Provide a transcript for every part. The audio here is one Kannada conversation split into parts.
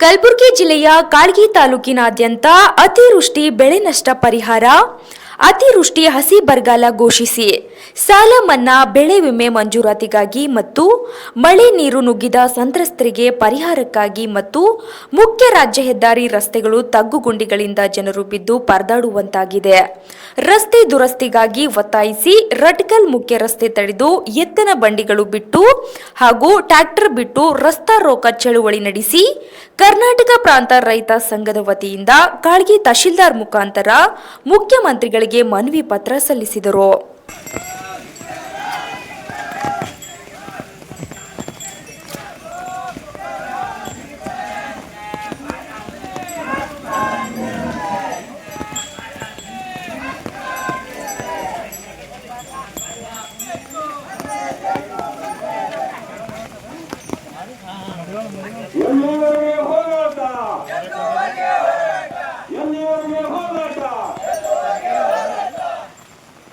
ಕಲಬುರಗಿ ಜಿಲ್ಲೆಯ ಕಾಳ್ಗಿ ತಾಲೂಕಿನಾದ್ಯಂತ ಅತಿವೃಷ್ಟಿ ಬೆಳೆ ನಷ್ಟ ಪರಿಹಾರ ಅತಿವೃಷ್ಟಿ ಹಸಿ ಬರಗಾಲ ಘೋಷಿಸಿ. ಸಾಲ ಮನ್ನಾ, ಬೆಳೆ ವಿಮೆ ಮಂಜೂರಾತಿಗಾಗಿ ಮತ್ತು ಮಳೆ ನೀರು ನುಗ್ಗಿದ ಸಂತ್ರಸ್ತರಿಗೆ ಪರಿಹಾರಕ್ಕಾಗಿ ಮತ್ತು ಮುಖ್ಯ ರಾಜ್ಯ ಹೆದ್ದಾರಿ ರಸ್ತೆಗಳು ತಗ್ಗುಗುಂಡಿಗಳಿಂದ ಜನರು ಬಿದ್ದು ಪರದಾಡುವಂತಾಗಿದೆ. ರಸ್ತೆ ದುರಸ್ತಿಗಾಗಿ ಒತ್ತಾಯಿಸಿ ರಟ್ಕಲ್ ಮುಖ್ಯ ರಸ್ತೆ ತಡೆದು ಎತ್ತನ ಬಂಡಿಗಳು ಬಿಟ್ಟು ಹಾಗೂ ಟ್ರ್ಯಾಕ್ಟರ್ ಬಿಟ್ಟು ರಸ್ತಾ ರೋಕ ಚಳುವಳಿ ನಡೆಸಿ, ಕರ್ನಾಟಕ ಪ್ರಾಂತ ರೈತ ಸಂಘದ ವತಿಯಿಂದ ಕಾಳ್ಗಿ ತಹಶೀಲ್ದಾರ್ ಮುಖಾಂತರ ಮುಖ್ಯಮಂತ್ರಿಗಳಿಗೆ ಮನವಿ ಪತ್ರ ಸಲ್ಲಿಸಿದರು ಎಲ್ಲಿವರೆಗೆ ಹೋರಾಟ ಎಲ್ಲಿವರೆಗೆ ಹೋರಾಟ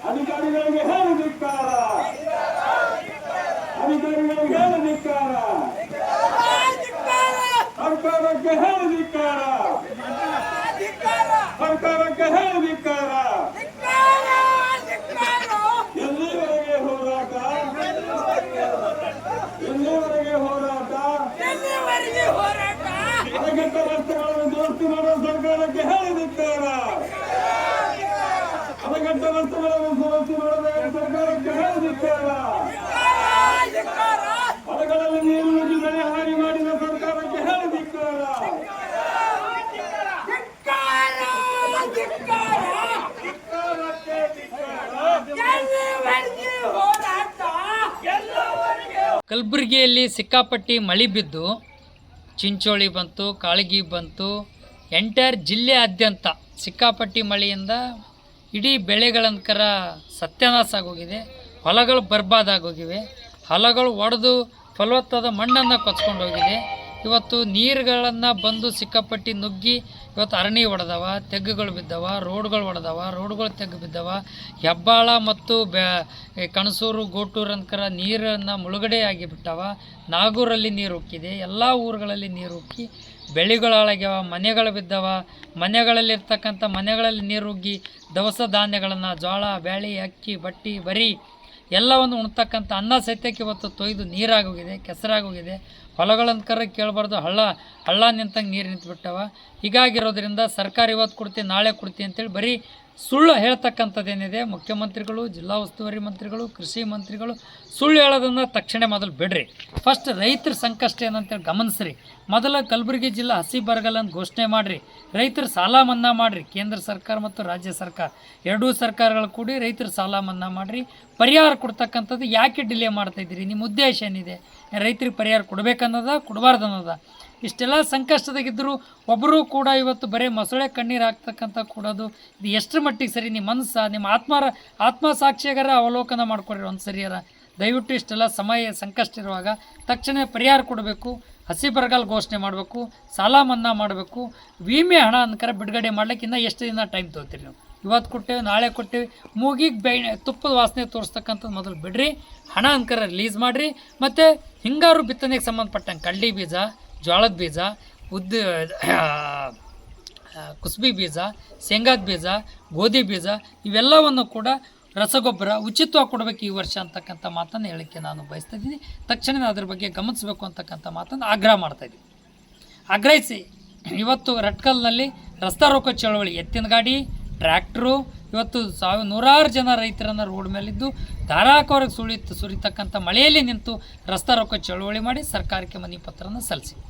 ಅಧಿಕಾರಿಗಳಿಗೆ ಹೇಳಿ ಧಿಕ್ಕಾರ ಅಧಿಕಾರಿಗಳಿಗೆ ಹೇಳಿ ಧಿಕ್ಕಾರ ಸರ್ಕಾರಕ್ಕೆ ಹೇಳಿ ಧಿಕ್ಕಾರ ಸರ್ಕಾರಕ್ಕೆ ಹೇಳಿ ಧಿಕ್ಕಾರ ಎಲ್ಲಿವರೆಗೆ ಹೋರಾಟ? ಎಲ್ಲಿವರೆಗೆ ಹೋರಾಟ? ಅಣೆಕಟ್ಟ ರಸ್ತೆಗಳನ್ನು ದುರಸ್ತಿ ಮಾಡುವ ಸರ್ಕಾರಕ್ಕೆ ಹೇಳಿದಿದ್ದಾರ? ಅಣೆಕಟ್ಟ ರಸ್ತೆಗಳನ್ನು ದುರಸ್ತಿ ಮಾಡಬೇಕು ಸರ್ಕಾರಕ್ಕೆ ಹೇಳಿ ಧಿಕ್ಕಾರ ಹೊರಗಡೆ ನೀರು ನುಗ್ಗಿ ಬೆಳೆ ಹಾನಿ ಮಾಡಿದ ಸರ್ಕಾರಕ್ಕೆ ಹೇಳಿದಿದ್ದಾರ ಕಲಬುರಗಿಯಲ್ಲಿ ಸಿಕ್ಕಾಪಟ್ಟಿ ಮಳೆ ಬಿದ್ದು, ಚಿಂಚೋಳಿ ಬಂತು, ಕಾಳಗಿ ಬಂತು, ಎಂಟೈರ್ ಜಿಲ್ಲೆಯಾದ್ಯಂತ ಸಿಕ್ಕಾಪಟ್ಟಿ ಮಳೆಯಿಂದ ಇಡೀ ಬೆಳೆಗಳಂಕರ ಸತ್ಯನಾಶ ಆಗೋಗಿದೆ. ಹೊಲಗಳು ಬರ್ಬಾದಾಗೋಗಿವೆ. ಹೊಲಗಳು ಒಡೆದು ಫಲವತ್ತಾದ ಮಣ್ಣನ್ನು ಕೊಚ್ಕೊಂಡು ಹೋಗಿದೆ. ಇವತ್ತು ನೀರುಗಳನ್ನು ಬಂದು ಸಿಕ್ಕಾಪಟ್ಟಿ ನುಗ್ಗಿ ಇವತ್ತು ಅರಣಿ ಒಡೆದವ, ತೆಗ್ಗುಗಳು ಬಿದ್ದವ, ರೋಡ್ಗಳು ಒಡೆದವ, ರೋಡ್ಗಳು ತೆಗ್ಗು ಬಿದ್ದವ. ಹೆಬ್ಬಾಳ ಮತ್ತು ಬೆ ಕಣಸೂರು, ಗೋಟೂರು ಅನ್ಕರ ನೀರನ್ನು ಮುಳುಗಡೆ ಆಗಿಬಿಟ್ಟವ ನಾಗೂರಲ್ಲಿ ನೀರು ಉಕ್ಕಿದೆ, ಎಲ್ಲ ಊರುಗಳಲ್ಲಿ ನೀರು ಉಕ್ಕಿ ಬೆಳೆಗಳು ಹಾಳಾಗ್ಯಾವ, ಮನೆಗಳು ಬಿದ್ದವ. ಮನೆಗಳಲ್ಲಿರ್ತಕ್ಕಂಥ ಮನೆಗಳಲ್ಲಿ ನೀರು ಉಗ್ಗಿ ದವಸ ಧಾನ್ಯಗಳನ್ನು ಜೋಳ ಬ್ಯಾಳಿ, ಅಕ್ಕಿ, ಬಟ್ಟಿ, ಬರಿ ಎಲ್ಲವನ್ನು ಉಣ್ತಕ್ಕಂಥ ಅನ್ನ ಸತ್ಯಕ್ಕೆ ಇವತ್ತು ತೊಯ್ದು ನೀರಾಗೋಗಿದೆ, ಕೆಸರಾಗೋಗಿದೆ. ಹೊಲಗಳಂಕರ ಕೇಳಬಾರ್ದು. ಹಳ್ಳ ಹಳ್ಳ ನಿಂತಂಗೆ ನೀರು ನಿಂತುಬಿಟ್ಟವ. ಹೀಗಾಗಿರೋದ್ರಿಂದ ಸರ್ಕಾರ ಇವತ್ತು ಕೊಡ್ತಿ, ನಾಳೆ ಕೊಡ್ತಿ ಅಂತೇಳಿ ಬರೀ ಸುಳ್ಳು ಹೇಳ್ತಕ್ಕಂಥದ್ದೇನಿದೆ. ಮುಖ್ಯಮಂತ್ರಿಗಳು, ಜಿಲ್ಲಾ ಉಸ್ತುವಾರಿ ಮಂತ್ರಿಗಳು, ಕೃಷಿ ಮಂತ್ರಿಗಳು ಸುಳ್ಳು ಹೇಳೋದನ್ನು ತಕ್ಷಣ ಮೊದಲು ಬಿಡ್ರಿ. ಫಸ್ಟ್ ರೈತರ ಸಂಕಷ್ಟ ಏನಂತೇಳಿ ಗಮನಿಸ್ರಿ. ಮೊದಲ ಕಲಬುರಗಿ ಜಿಲ್ಲಾ ಹಸಿ ಬರಗಾಲ ಅಂತ ಘೋಷಣೆ ಮಾಡಿರಿ. ರೈತರ ಸಾಲ ಮನ್ನಾ ಮಾಡಿರಿ. ಕೇಂದ್ರ ಸರ್ಕಾರ ಮತ್ತು ರಾಜ್ಯ ಸರ್ಕಾರ. ಎರಡೂ ಸರ್ಕಾರಗಳು ಕೂಡಿ ರೈತರ ಸಾಲ ಮನ್ನಾ ಮಾಡಿರಿ. ಪರಿಹಾರ ಕೊಡ್ತಕ್ಕಂಥದ್ದು ಯಾಕೆ ಡಿಲೇ ಮಾಡ್ತಾ ಇದ್ದೀರಿ? ನಿಮ್ಮ ಉದ್ದೇಶ ಏನಿದೆ? ರೈತರಿಗೆ ಪರಿಹಾರ ಕೊಡಬೇಕನ್ನೋದ ಕೊಡಬಾರ್ದು ಅನ್ನೋದ. ಇಷ್ಟೆಲ್ಲ ಸಂಕಷ್ಟದಾಗಿದ್ದರೂ ಒಬ್ಬರು ಕೂಡ ಇವತ್ತು ಬರೀ ಮೊಸಳೆ ಕಣ್ಣೀರು ಹಾಕ್ತಕ್ಕಂಥ ಕೊಡೋದು ಇದು ಎಷ್ಟರ ಮಟ್ಟಿಗೆ ಸರಿ? ನಿಮ್ಮ ಮನಸ್ಸ, ನಿಮ್ಮ ಆತ್ಮ ಆತ್ಮ ಸಾಕ್ಷಿಯಾಗಾರ ಅವಲೋಕನ ಮಾಡ್ಕೊಡ್ರಿ ಒಂದು ಸರಿಯಾರ ದಯವಿಟ್ಟು ಇಷ್ಟೆಲ್ಲ ಸಮಯ, ಸಂಕಷ್ಟ ಇರುವಾಗ ತಕ್ಷಣ ಪರಿಹಾರ ಕೊಡಬೇಕು, ಹಸಿ ಬರಗಾಲ ಘೋಷಣೆ ಮಾಡಬೇಕು, ಸಾಲ ಮನ್ನಾ ಮಾಡಬೇಕು, ವಿಮೆ ಹಣ ಅನ್ಕರ ಬಿಡುಗಡೆ ಮಾಡ್ಲಿಕ್ಕೆ ಇನ್ನೂ ಎಷ್ಟು ದಿನ ಟೈಮ್ ತೊಗೋತೀರಿ ನೀವು? ಇವತ್ತು ಕೊಟ್ಟೇವೆ ನಾಳೆ ಕೊಟ್ಟೇವೆ ಮೂಗಿಗೆ ಬೈ ತುಪ್ಪದ ವಾಸನೆ ತೋರಿಸ್ತಕ್ಕಂಥದ್ದು ಮೊದಲು ಬಿಡ್ರಿ. ಹಣ ಅಂಕರ ರಿಲೀಸ್ ಮಾಡಿರಿ. ಮತ್ತು ಹಿಂಗಾರು ಬಿತ್ತನೆಗೆ ಸಂಬಂಧಪಟ್ಟಂಗೆ ಕಡ್ಲಿ ಬೀಜ ಜೋಳದ ಬೀಜ, ಉದ್ದ ಕುಸುಬಿ ಬೀಜ, ಶೇಂಗಾದ ಬೀಜ, ಗೋಧಿ ಬೀಜ, ಇವೆಲ್ಲವನ್ನು ಕೂಡ ರಸಗೊಬ್ಬರ ಉಚಿತವಾಗಿ ಕೊಡಬೇಕು ಈ ವರ್ಷ ಅಂತಕ್ಕಂಥ ಮಾತನ್ನು ಹೇಳಕ್ಕೆ ನಾನು ಬಯಸ್ತಾ ಇದ್ದೀನಿ. ತಕ್ಷಣ ಅದ್ರ ಬಗ್ಗೆ ಗಮನಿಸಬೇಕು ಅಂತಕ್ಕಂಥ ಮಾತನ್ನು ಆಗ್ರಹ ಮಾಡ್ತಾ ಇದ್ದೀನಿ. ಆಗ್ರಹಿಸಿ, ಇವತ್ತು ರಟ್ಕಲ್ನಲ್ಲಿ ರಸ್ತಾ ರೋಕೋ ಚಳವಳಿ ಎತ್ತಿನ ಗಾಡಿ ಟ್ರ್ಯಾಕ್ಟ್ರು. ಇವತ್ತು ಸಾವಿರ ನೂರಾರು ಜನ ರೈತರನ್ನು ರೋಡ್ ಮೇಲಿದ್ದು ಧಾರಾಕಾರಕ್ಕೆ ಸುಳಿತು ಸುರಿತಕ್ಕಂಥ ಮಳೆಯಲ್ಲಿ ನಿಂತು ರಸ್ತಾ ರೊಕ್ಕ ಚಳುವಳಿ ಮಾಡಿ ಸರ್ಕಾರಕ್ಕೆ ಮನೆ ಪತ್ರನ ಸಲ್ಲಿಸಿ.